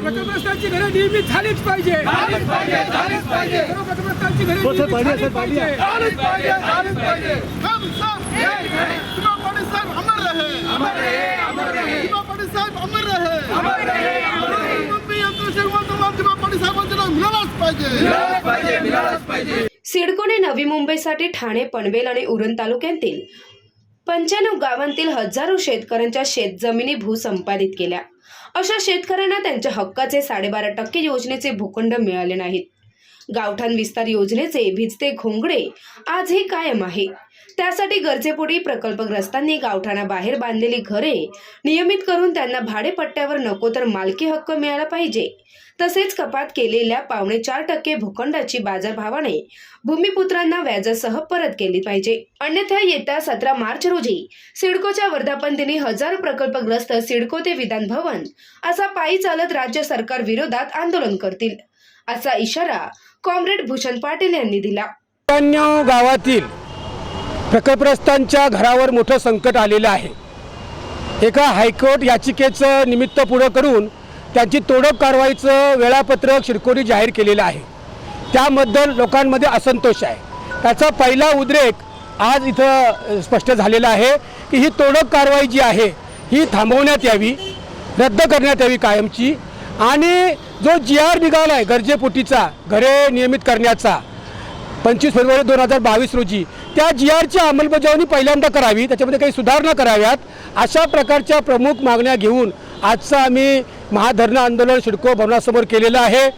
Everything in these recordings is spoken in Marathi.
प्रकल्पग्रस्तांची घरे नियमित झालीच पाहिजे. झालीच पाहिजे झालीच पाहिजे. सर्व प्रकल्पग्रस्तांची घरे नियमित झालीच पाहिजे. झालीच पाहिजे झालीच पाहिजे. हम सब एक हैं शिवा पाटील साहेब अमर रहे। अमर रहे अमर रहे। शिवा पाटील साहेब अमर रहे। अमर रहे अमर रहे। मुंबई अंतर्शेवंतमान शिवा पाटील साहेबांचं नाव मिळालंच पाहिजे। मिळालंच पाहिजे मिळालंच पाहिजे. सिडकोने नवी मुंबईसाठी ठाणे पनवेल आणि उरण तालुक्यातील पंच्याण्णव गावांतील हजारो शेतकऱ्यांच्या शेतजमिनी भूसंपादित केल्या. अशा शेतकऱ्यांना त्यांच्या हक्काचे साडेबारा टक्के योजनेचे भूखंड मिळाले नाहीत. गावठाण विस्तार योजनेचे भिजते घोंगडे आजही कायम आहे. त्यासाठी गरजेपोटी प्रकल्पग्रस्तांनी गावठाणाबाहेर बांधलेली घरे नियमित करून त्यांना भाडेपट्ट्यावर नको तर मालकी हक्क मिळाला पाहिजे. तसेच कपात केलेल्या पावणे चार टक्के भूखंडाची बाजारभावाने भूमिपुत्रांना व्याजासह परत केली पाहिजे. अन्यथा येत्या सतरा मार्च रोजी सिडकोच्या वर्धापन दिनी हजारो प्रकल्पग्रस्त सिडको ते विधान भवन असा पायी चालत राज्य सरकार विरोधात आंदोलन करतील. असा इशारा कॉम्रेड भूषण पाटील यांनी दिला. गावातील प्रकल्पग्रस्तांच्या घरावर मोठं संकट आलेलं आहे. एका हायकोर्ट याचिकेचं निमित्त पुढं करून त्यांची तोडक कारवाईचं वेळापत्रक शिरकोरी जाहीर केलेलं आहे. त्याबद्दल लोकांमध्ये असंतोष आहे. त्याचा पहिला उद्रेक आज इथं स्पष्ट झालेला आहे की ही तोडक कारवाई जी आहे ही थांबवण्यात यावी रद्द करण्यात यावी कायमची आणि जो जी आर निघाला आहे गरजेपोटीचा घरे नियमित करण्याचा पंचवीस फेब्रुवारी दोन हजार बावीस रोजी त्या जी आरची अंमलबजावणी पहिल्यांदा करावी त्याच्यामध्ये काही सुधारणा कराव्यात अशा प्रकारच्या प्रमुख मागण्या घेऊन आजचं आम्ही महाधरणं आंदोलन सिडको भवनासमोर केलेलं आहे.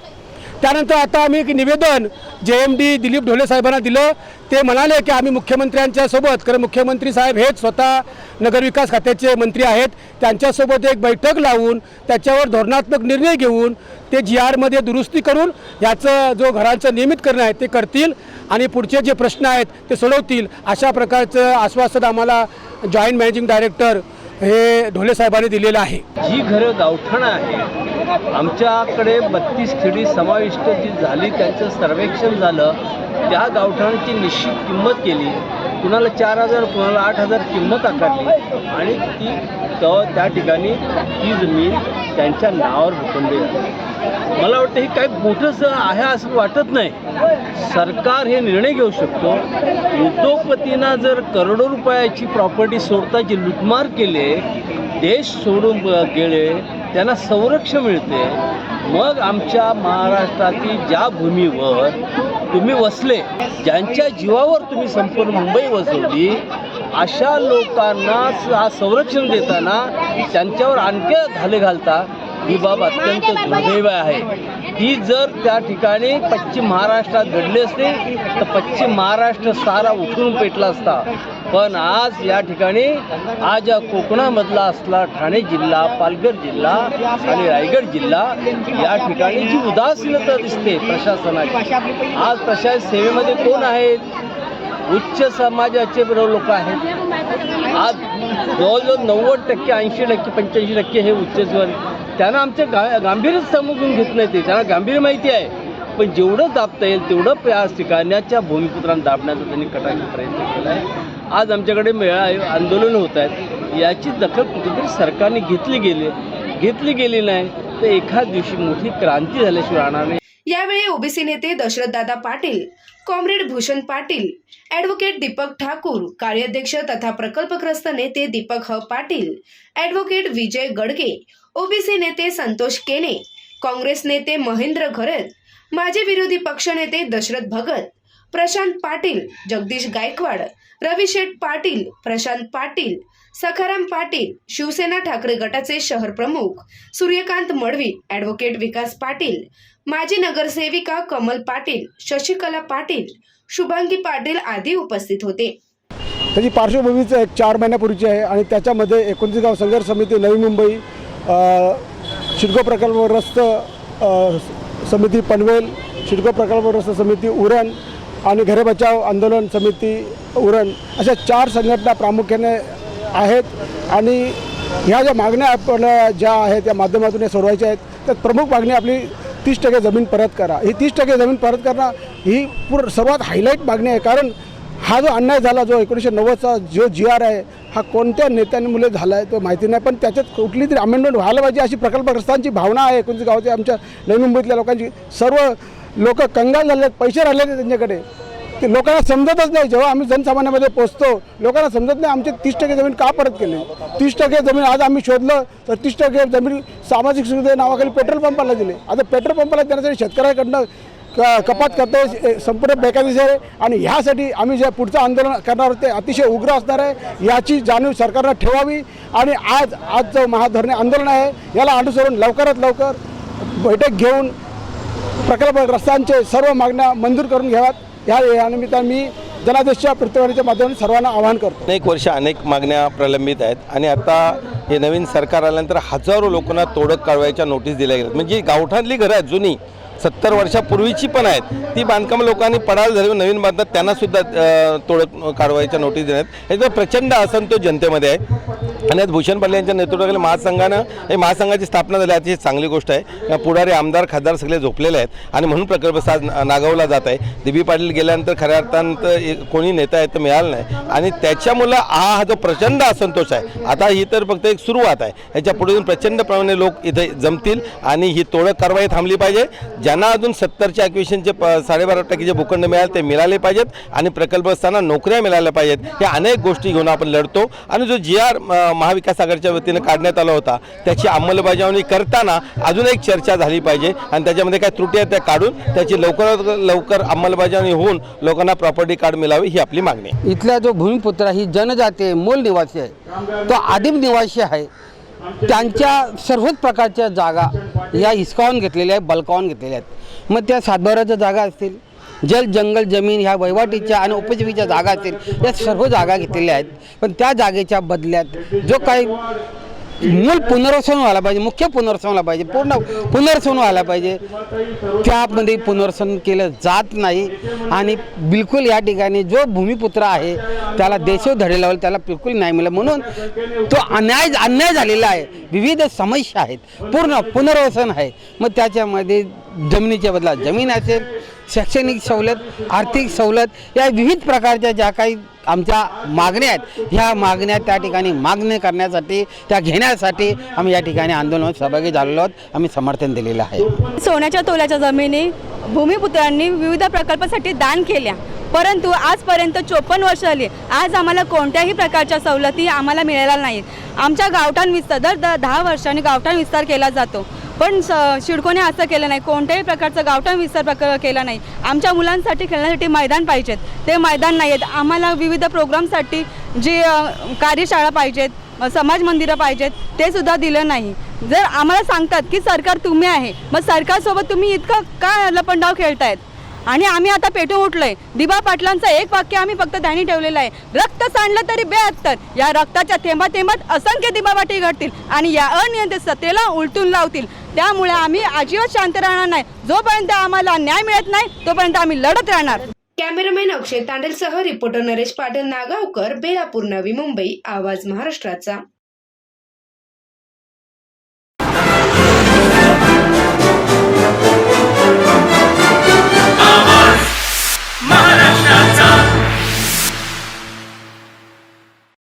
त्यानंतर आता आम्ही एक निवेदन जे एम डी दिलीप ढोले साहेबांना दिलं. ते म्हणाले की आम्ही मुख्यमंत्र्यांच्या सोबत कारण मुख्यमंत्री साहेब हेच स्वतः नगरविकास खात्याचे मंत्री आहेत. त्यांच्यासोबत एक बैठक लावून त्याच्यावर धोरणात्मक निर्णय घेऊन ते जी आरमध्ये दुरुस्ती करून याचं जो घरांचं नियमित करणं आहे ते करतील आणि पुढचे जे प्रश्न आहेत ते सोडवतील. अशा प्रकारचं आश्वासन आम्हाला जॉईंट मॅनेजिंग डायरेक्टर हे ढोले साहेबांनी दिलेलं आहे. जी घरं गावठाणं आहे आमच्याकडे बत्तीस खेडी समाविष्ट जी झाली त्यांचं सर्वेक्षण झालं त्या गावठाणाची निश्चित किंमत केली. कुणाला चार हजार कुणाला आठ हजार किंमत आकारली. आणि ती त्या ठिकाणी ती जमीन त्यांच्या नावावर भूखंडी मला वाटतं हे काही मोठंच आहे असं वाटत नाही. सरकार हे निर्णय घेऊ शकतो. उद्योगपतींना जर करोडो रुपयाची प्रॉपर्टी सोडताची लुटमार केले देश सोडून गेले त्यांना संरक्षण मिळते. मग आमच्या महाराष्ट्रातील ज्या भूमीवर तुम्ही वसले ज्यांच्या जीवावर तुम्ही संपूर्ण मुंबई वसवली अशा लोकांना संरक्षण देताना त्यांच्यावर आणखी घाले घालता. ही बाब अत्यंत दुर्दैव आहे. ही जर त्या ठिकाणी पश्चिम महाराष्ट्रात घडली असते तर पश्चिम महाराष्ट्र सारा उठून पेटला असता. पण आज या ठिकाणी आज या कोकणामधला असला ठाणे जिल्हा पालघर जिल्हा आणि रायगड जिल्हा या ठिकाणी जी उदासीनता दिसते प्रशासनाची. आज प्रशासन सेवेमध्ये कोण आहेत? उच्च समाजाचे लोक आहेत. आज जवळजवळ नव्वद टक्के ऐंशी टक्के पंच्याऐंशी टक्के हे उच्चस्वर त्यांना आमच्या गा गांभीर्य समजून घेत नाही ते. त्यांना गांभीर्य माहिती आहे. पण जेवढं दाबता येईल तेवढं प्रयास ठिकाण्याच्या भूमिपुत्रांना दाबण्याचा त्यांनी कटाक्षी प्रयत्न केला आहे. आज आमच्याकडे मेळा आंदोलन होत आहेत. याची दखल कुठेतरी सरकारने घेतली गेली घेतली गेली नाही तर एखाद दिवशी मोठी क्रांती झाल्याशिवाय राहणार नाही. यावेळी ओबीसी नेते दशरथदादा पाटील कॉम्रेड भूषण पाटील ॲडव्होकेट दीपक ठाकूर कार्याध्यक्ष तथा प्रकल्पग्रस्त नेते दीपक ह. पाटील ॲडव्होकेट विजय गडगे ओबीसी नेते संतोष केने काँग्रेस नेते महेंद्र घरत माजी विरोधी पक्षनेते दशरथ भगत प्रशांत पाटील जगदीश गायकवाड रविशेठ पाटील प्रशांत पाटील सखाराम पाटील शिवसेना ठाकरे गटाचे शहर प्रमुख सूर्यकांत मडवी ॲडव्होकेट विकास पाटील माजी नगरसेविका कमल पाटील शशिकला पाटील शुभांगी पाटील आदी उपस्थित होते. त्याची पार्श्वभूमीचं एक चार महिन्यापूर्वीची आहे आणि त्याच्यामध्ये एकोणतीस गाव संघर्ष समिती नवी मुंबई शिडको प्रकल्पग्रस्त अ, समिती पनवेल शिडको प्रकल्पग्रस्त समिती उरण आणि घरे बचाव आंदोलन समिती उरण. अशा चार संघटना प्रामुख्याने आहेत आणि ह्या ज्या मागण्या आपल्या ज्या आहेत त्या माध्यमातून या सोडवायच्या आहेत तर प्रमुख मागणी आपली तीस टक्के जमीन परत करा. ही तीस टक्के जमीन परत करणं ही पूर्ण सर्वात हायलाईट मागणी आहे. कारण हा जो अन्याय झाला जो एकोणीसशे नव्वदचा जो जी आर आहे हा कोणत्या नेत्यांमुळे झाला आहे तो माहिती नाही. पण त्याच्यात कुठली तरी अमेंडमेंट व्हायला पाहिजे अशी प्रकल्पग्रस्तांची भावना आहे एकोणीस गावाच्या आमच्या नवी मुंबईतल्या लोकांची. सर्व लोक कंगाल झाले आहेत पैसे राहिले आहेत त्यांच्याकडे. ते लोकांना समजतच नाही. जेव्हा आम्ही जनसामान्यामध्ये पोचतो लोकांना समजत नाही आमचे तीस टक्के जमीन का परत केली. तीस टक्के जमीन आज आम्ही शोधलं तर तीस टक्के जमीन सामाजिक सुविधे नावाखाली पेट्रोल पंपाला दिले. आता पेट्रोल पंपाला देण्यासाठी शेतकऱ्याकडनं क कपात करते संपूर्ण बेकायदेशीर आहे. आणि ह्यासाठी आम्ही जे पुढचं आंदोलन करणार होते ते अतिशय उग्र असणार आहे. याची जाणीव सरकारनं ठेवावी. आणि आज आज जो महाधरणे आंदोलन आहे याला अनुसरून लवकरात लवकर बैठक घेऊन प्रकल्प रस्त्यांचे सर्व मागण्या मंजूर करून घ्याव्यात. या निमित्तानं मी जनादेशच्या प्रत्येकाच्या माध्यमातून सर्वांना आवाहन करतो. अनेक वर्ष अनेक मागण्या प्रलंबित आहेत आणि आता हे नवीन सरकार आल्यानंतर हजारो लोकांना तोडक काढवायच्या नोटीस दिल्या गेल्या म्हणजे गावठाणली घरं आहेत जुनी. सत्तर वर्षापूर्वीची पण आहेत. ती बांधकाम लोकांनी पडाल झाली नवीन बांधतात त्यांना सुद्धा तोडक काढवायच्या नोटीस देण्यात याचा प्रचंड असंतोष जनतेमध्ये आहे. आणि आज भूषण पल्ले यांच्या नेतृत्वाखाली महासंघानं हे महासंघाची स्थापना झाली. अतिशय चांगली गोष्ट आहे. पुढारी आमदार खासदार सगळे झोपलेले आहेत. आणि म्हणून प्रकल्प साज नागावला जात आहे. दिबी पाटील गेल्यानंतर खऱ्या अर्थानं कोणी नेता आहे तर मिळालं नाही. आणि त्याच्यामुळं हा हा जो प्रचंड असंतोष आहे आता ही तर फक्त एक सुरुवात आहे. याच्यापुढे प्रचंड प्रमाणे लोक इथे जमतील आणि ही तोडक कारवाई थांबली पाहिजे. ज्यांना अजून सत्तरच्या ॲक्विशनचे प साडेबारा टक्के जे भूखंड मिळाले ते मिळाले पाहिजेत. आणि प्रकल्पस्थांना नोकऱ्या मिळाल्या पाहिजेत. या अनेक गोष्टी घेऊन आपण लढतो. आणि जो जी आर महाविकास आघाडीच्या वतीनं काढण्यात आला होता. त्याची अंमलबजावणी करताना अजून एक चर्चा झाली पाहिजे आणि त्याच्यामध्ये काय त्रुटी आहेत त्या काढून त्याची लवकरात लवकर अंमलबजावणी होऊन लोकांना प्रॉपर्टी कार्ड मिळावे ही आपली मागणी आहे. इथला जो भूमिपुत्र ही जनजाती आहे मूल निवासी आहे. तो आदिम निवासी आहे. त्यांच्या सर्वच प्रकारच्या जागा या हिसकावून घेतलेल्या आहेत बलकावून घेतलेल्या आहेत. मग त्या सातबाराच्या जागा असतील. जल जंगल जमीन ह्या वहिवाटीच्या आणि उपजीवीच्या जागा असतील या सर्व जागा घेतलेल्या आहेत. पण त्या जागेच्या बदल्यात जो काही मूल पुनर्वसन व्हायला पाहिजे मुख्य पुनर्वसन व्हायला पाहिजे पूर्ण पुनर्वसन व्हायला पाहिजे त्यामध्ये पुनर्वसन केलं जात नाही. आणि बिलकुल या ठिकाणी जो भूमिपुत्र आहे त्याला देशो धडेलावल त्याला बिलकुल नाही मिळालं. म्हणून तो अन्याय अन्याय झालेला आहे. विविध समस्या आहेत. पूर्ण पुनर्वसन आहे. मग त्याच्यामध्ये जमिनीच्या बदला जमीन असेल शैक्षणिक सवलत आर्थिक सवलत या विविध प्रकारच्या ज्या काही आमच्या मागण्या आहेत ह्या मागण्या त्या ठिकाणी मागणी करण्यासाठी त्या घेण्यासाठी आम्ही या ठिकाणी आंदोलनात सहभागी झालेलो आहोत. आम्ही समर्थन दिलेलं आहे. सोन्याच्या तोल्याच्या जमिनी भूमिपुत्रांनी विविध प्रकल्पासाठी दान केल्या. परंतु आजपर्यंत चोपन्न वर्ष झाली. आज आम्हाला कोणत्याही प्रकारच्या सवलती आम्हाला मिळाल्या नाहीत. आमच्या गावठाण विस्तार दर द दहा वर्षांनी गावठाण विस्तार केला जातो. पण स शिडकोने असं केलं नाही. कोणत्याही प्रकारचं गावठाण विस्तार प्रक केला नाही. आमच्या मुलांसाठी खेळण्यासाठी मैदान पाहिजेत. ते मैदान नाही आहेत. आम्हाला विविध प्रोग्रामसाठी जी कार्यशाळा पाहिजेत समाज मंदिरं पाहिजेत ते सुद्धा दिलं नाही. जर आम्हाला सांगतात की सरकार तुम्ही आहे मग सरकारसोबत तुम्ही इतकं का लपंडाव खेळतायत? आणि आम्ही आता पेटून उठलोय. दिबा पाटलांचं एक वाक्य आम्ही फक्त त्यांनी ठेवलेलं आहे. रक्त सांडलं तरी बेअत्तर. या रक्ताच्या थेंबा थेंबात असंख्य दिबावाटी घडतील आणि या अनियंत्रित सत्तेला उलटून लावतील. त्यामुळे आम्ही अजिबात शांत राहणार नाही. जोपर्यंत आम्हाला न्याय मिळत नाही तोपर्यंत आम्ही लढत राहणार. कॅमेरामॅन अक्षय तांडेलसह रिपोर्टर नरेश पाटील नागावकर बेलापूर नवी मुंबई आवाज महाराष्ट्राचा.